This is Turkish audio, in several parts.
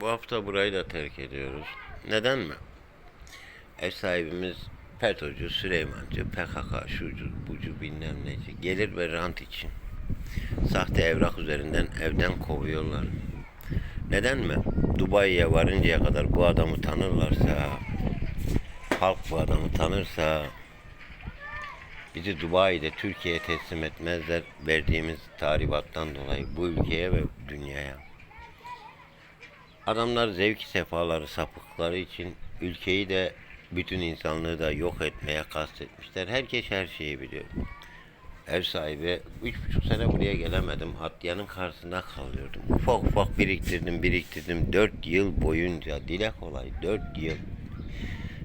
Bu hafta burayı da terk ediyoruz. Neden mi? Ev sahibimiz FETÖ'cü, Süleymancı, PKK, şucu, bucu bilmem neci. Gelir ve rant için. Sahte evrak üzerinden evden kovuyorlar. Neden mi? Dubai'ye varıncaya kadar bu adamı tanırlarsa, halk bu adamı tanırsa, bizi Dubai'de Türkiye'ye teslim etmezler verdiğimiz tahribattan dolayı bu ülkeye ve dünyaya. Adamlar zevki sefaları sapıkları için ülkeyi de bütün insanlığı da yok etmeye kastetmişler. Herkes her şeyi biliyor. Ev sahibi üç buçuk sene buraya gelemedim. Haddiyanın karşısında kalıyordum. Ufak ufak biriktirdim biriktirdim. Dört yıl boyunca dile kolay dört yıl.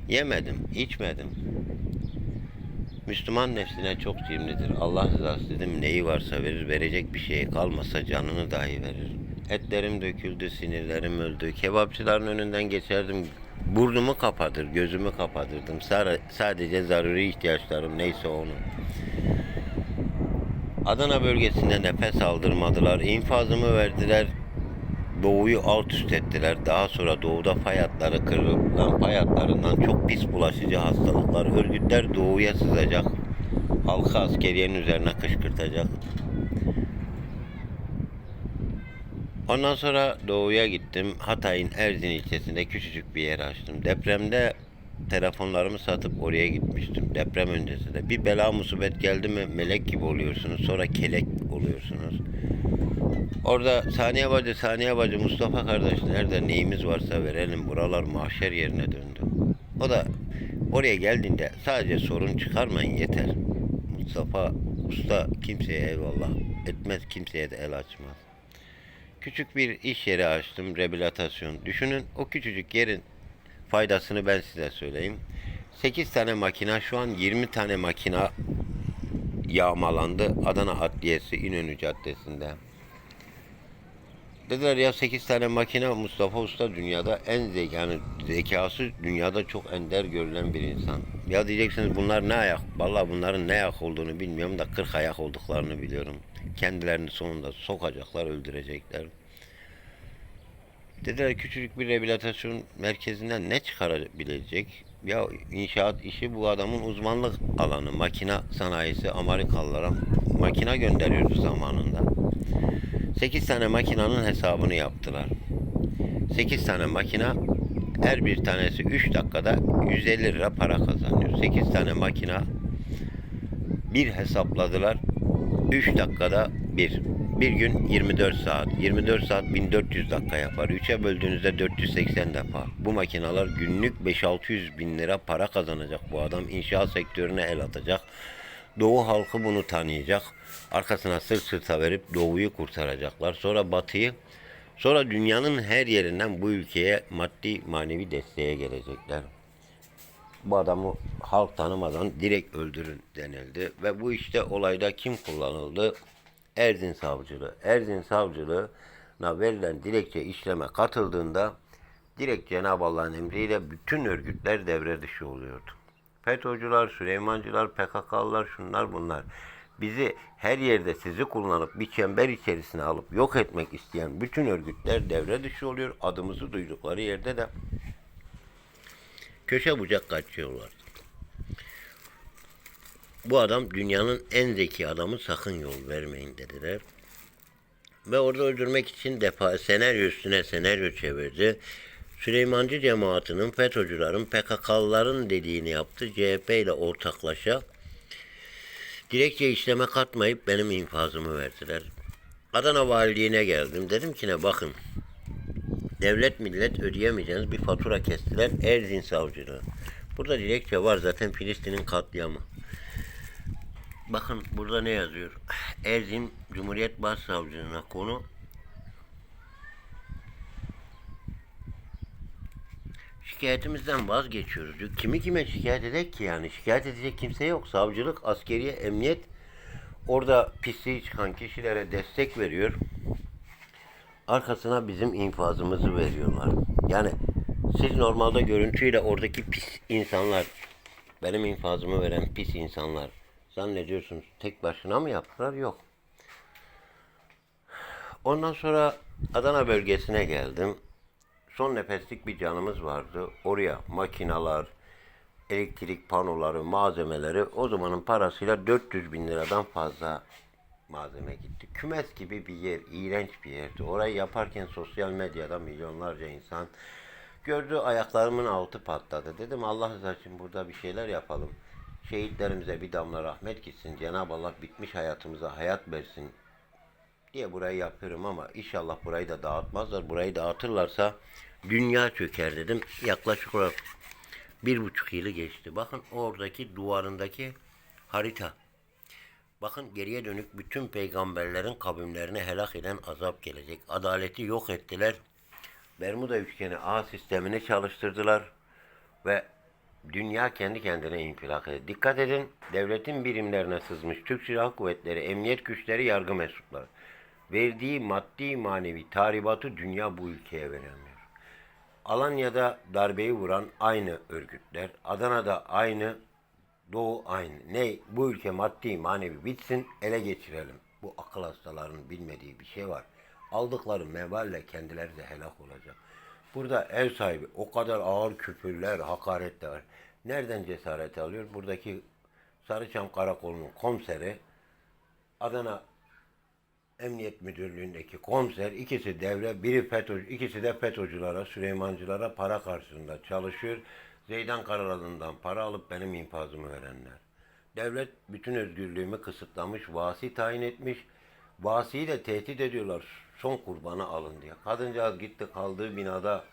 Yemedim, içmedim. Müslüman nefsine çok cimridir. Allah rızası dedim neyi varsa verir, verecek bir şey kalmasa canını dahi verir. Etlerim döküldü, sinirlerim öldü. Kebapçıların önünden geçerdim. Burnumu kapatır, gözümü kapatırdım. Sa- Sadece zaruri ihtiyaçlarım neyse onu. Adana bölgesinde nefes aldırmadılar. İnfazımı verdiler. Doğuyu alt üst ettiler. Daha sonra doğuda fay hatları kırılan fay hatlarından çok pis bulaşıcı hastalıklar. Örgütler doğuya sızacak. Halkı askeriyenin üzerine kışkırtacak. Ondan sonra doğuya gittim. Hatay'ın Erzin ilçesinde küçücük bir yer açtım. Depremde telefonlarımı satıp oraya gitmiştim. Deprem öncesinde. Bir bela musibet geldi mi melek gibi oluyorsunuz. Sonra kelek oluyorsunuz. Orada Saniye Bacı, Saniye Bacı Mustafa kardeş nerede neyimiz varsa verelim. Buralar mahşer yerine döndü. O da oraya geldiğinde sadece sorun çıkarmayın yeter. Mustafa Usta kimseye eyvallah etmez, kimseye de el açmaz. Küçük bir iş yeri açtım, rehabilitasyon. Düşünün o küçücük yerin faydasını ben size söyleyeyim. 8 tane makina, şu an 20 tane makina yağmalandı. Adana Adliyesi İnönü Caddesi'nde. Dediler ya 8 tane makine Mustafa Usta dünyada en zeki yani zekası dünyada çok ender görülen bir insan. Ya diyeceksiniz bunlar ne ayak? Vallahi bunların ne ayak olduğunu bilmiyorum da 40 ayak olduklarını biliyorum. Kendilerini sonunda sokacaklar, öldürecekler. Dediler küçücük bir rehabilitasyon merkezinden ne çıkarabilecek? Ya inşaat işi bu adamın uzmanlık alanı. Makina sanayisi Amerikalılara makina gönderiyordu zamanında. 8 tane makinanın hesabını yaptılar. 8 tane makina her bir tanesi 3 dakikada 150 lira para kazanıyor. 8 tane makina bir hesapladılar. 3 dakikada bir. Bir gün 24 saat. 24 saat 1400 dakika yapar. 3'e böldüğünüzde 480 defa. Bu makineler günlük 5-600 bin lira para kazanacak bu adam. İnşaat sektörüne el atacak. Doğu halkı bunu tanıyacak. Arkasına sırt sırta verip doğuyu kurtaracaklar. Sonra batıyı Sonra dünyanın her yerinden bu ülkeye maddi manevi desteğe gelecekler. Bu adamı halk tanımadan direkt öldürün denildi. Ve bu işte olayda kim kullanıldı? Erzin Savcılığı. Erzin Savcılığı'na verilen dilekçe işleme katıldığında direkt Cenab-ı Allah'ın emriyle bütün örgütler devre dışı oluyordu. FETÖ'cüler, Süleymancılar, PKK'lılar, şunlar bunlar. Bizi her yerde sizi kullanıp bir çember içerisine alıp yok etmek isteyen bütün örgütler devre dışı oluyor. Adımızı duydukları yerde de köşe bucak kaçıyorlar. Bu adam dünyanın en zeki adamı sakın yol vermeyin dediler. Ve orada öldürmek için defa senaryo üstüne senaryo çevirdi. Süleymancı cemaatinin, FETÖ'cülerin, PKK'lıların dediğini yaptı. CHP ile ortaklaşa dilekçe işleme katmayıp benim infazımı verdiler. Adana Valiliğine geldim. Dedim ki ne bakın. Devlet millet ödeyemeyeceğiniz bir fatura kestiler. Erzin Savcılığı. Burada dilekçe var zaten Filistin'in katliamı. Bakın burada ne yazıyor? Erzin Cumhuriyet Başsavcılığına konu şikayetimizden vazgeçiyoruz. Kimi kime şikayet edecek ki yani? Şikayet edecek kimse yok. Savcılık, askeriye, emniyet orada pisliği çıkan kişilere destek veriyor. Arkasına bizim infazımızı veriyorlar. Yani siz normalde görüntüyle oradaki pis insanlar, benim infazımı veren pis insanlar zannediyorsunuz tek başına mı yaptılar? Yok. Ondan sonra Adana bölgesine geldim. son nefeslik bir canımız vardı. Oraya makinalar, elektrik panoları, malzemeleri o zamanın parasıyla 400 bin liradan fazla malzeme gitti. Kümes gibi bir yer, iğrenç bir yerdi. Orayı yaparken sosyal medyada milyonlarca insan gördü ayaklarımın altı patladı. Dedim Allah rızası için burada bir şeyler yapalım. Şehitlerimize bir damla rahmet gitsin. Cenab-ı Allah bitmiş hayatımıza hayat versin diye burayı yapıyorum ama inşallah burayı da dağıtmazlar. Burayı dağıtırlarsa dünya çöker dedim. Yaklaşık olarak bir buçuk yılı geçti. Bakın oradaki duvarındaki harita. Bakın geriye dönük bütün peygamberlerin kavimlerini helak eden azap gelecek. Adaleti yok ettiler. Bermuda üçgeni ağ sistemini çalıştırdılar ve dünya kendi kendine infilak etti. Dikkat edin, devletin birimlerine sızmış Türk Silahlı Kuvvetleri, emniyet güçleri, yargı mensupları. Verdiği maddi manevi tahribatı dünya bu ülkeye veremiyor. Alanya'da darbeyi vuran aynı örgütler, Adana'da aynı, Doğu aynı. Ne? Bu ülke maddi manevi bitsin, ele geçirelim. Bu akıl hastalarının bilmediği bir şey var. Aldıkları mevalle kendileri de helak olacak. Burada ev sahibi o kadar ağır küfürler, hakaretler. Nereden cesaret alıyor? Buradaki Sarıçam Karakolu'nun komiseri, Adana Emniyet Müdürlüğü'ndeki komiser, ikisi devlet, biri FETÖ, ikisi de FETÖ'cülere, Süleymancılara para karşılığında çalışıyor. Zeydan Karalalı'ndan para alıp benim infazımı verenler. Devlet bütün özgürlüğümü kısıtlamış, vasi tayin etmiş. Vasiyi de tehdit ediyorlar. Son kurbanı alın diye. Kadıncağız gitti kaldığı binada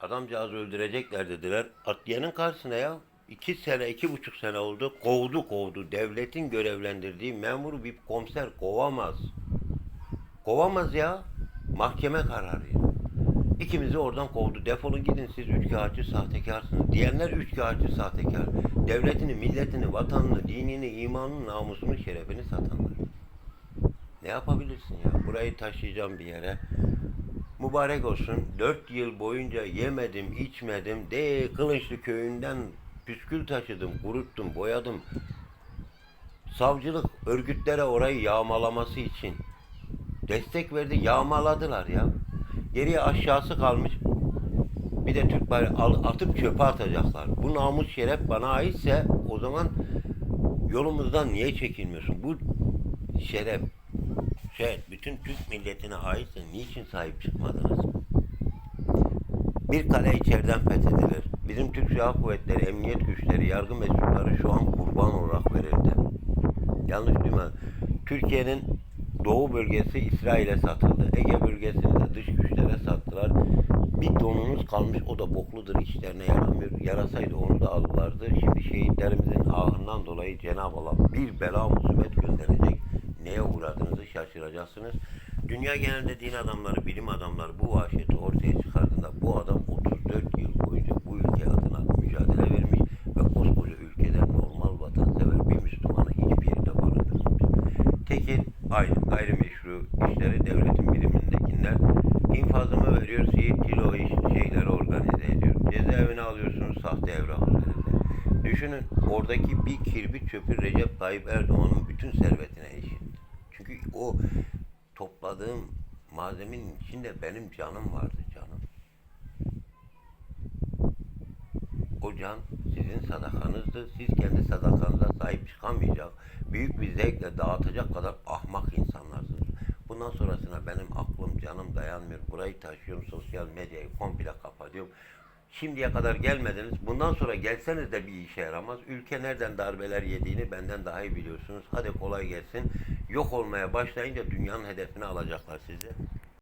adamcağızı öldürecekler dediler. Atlayanın karşısına ya. iki sene, iki buçuk sene oldu. Kovdu kovdu. Devletin görevlendirdiği memuru bir komiser kovamaz. Kovamaz ya. Mahkeme kararı. İkimizi oradan kovdu. Defolun gidin siz üçkağıtçı sahtekarsınız. Diyenler üçkağıtçı sahtekar. Devletini, milletini, vatanını, dinini, imanını, namusunu, şerefini satanlar. Ne yapabilirsin ya? Burayı taşıyacağım bir yere. Mübarek olsun. Dört yıl boyunca yemedim, içmedim. De Kılıçlı köyünden püskül taşıdım, kuruttum, boyadım. Savcılık örgütlere orayı yağmalaması için destek verdi, yağmaladılar ya. Geriye aşağısı kalmış. Bir de Türk bayrağı atıp çöpe atacaklar. Bu namus şeref bana aitse o zaman yolumuzdan niye çekilmiyorsun? Bu şeref, şey, bütün Türk milletine aitse niçin sahip çıkmadınız? Bir kale içeriden fethedilir. Bizim Türk Silahlı Kuvvetleri, emniyet güçleri, yargı mensupları şu an kurban olarak verildi. Yanlış duyma. Türkiye'nin doğu bölgesi İsrail'e satıldı. Ege bölgesini de dış güçlere sattılar. Bir donumuz kalmış o da bokludur işlerine yaramıyor. Yarasaydı onu da alırlardı. Şimdi şehitlerimizin ahından dolayı Cenab-ı Allah bir bela musibet gönderecek. Neye uğradığınızı şaşıracaksınız. Dünya genelinde din adamları, bilim adamları bu vahşeti ortaya çıkardığında bu adam 34 yıl boyunca bu ülke adına mücadele vermiş ve koskoca ülkede normal vatansever bir Müslümanı hiçbir yerde barındırmamış. Tekil aynı gayrimeşru işleri devletin birimindekiler infazımı veriyor, Siirt Kilo iş şeyleri organize ediyor. Cezaevine alıyorsunuz sahte evrak üzerinde. Düşünün oradaki bir kirbi çöpü Recep Tayyip Erdoğan'ın bütün servetine eşit. Çünkü o topladığım malzemenin içinde benim canım vardı canım. O can sizin sadakanızdı. Siz kendi sadakanıza sahip çıkamayacak, büyük bir zevkle dağıtacak kadar ahmak insanlarsınız. Bundan sonrasına benim aklım, canım dayanmıyor. Burayı taşıyorum, sosyal medyayı komple kapatıyorum. Şimdiye kadar gelmediniz. Bundan sonra gelseniz de bir işe yaramaz. Ülke nereden darbeler yediğini benden daha iyi biliyorsunuz. Hadi kolay gelsin. Yok olmaya başlayınca dünyanın hedefini alacaklar sizi.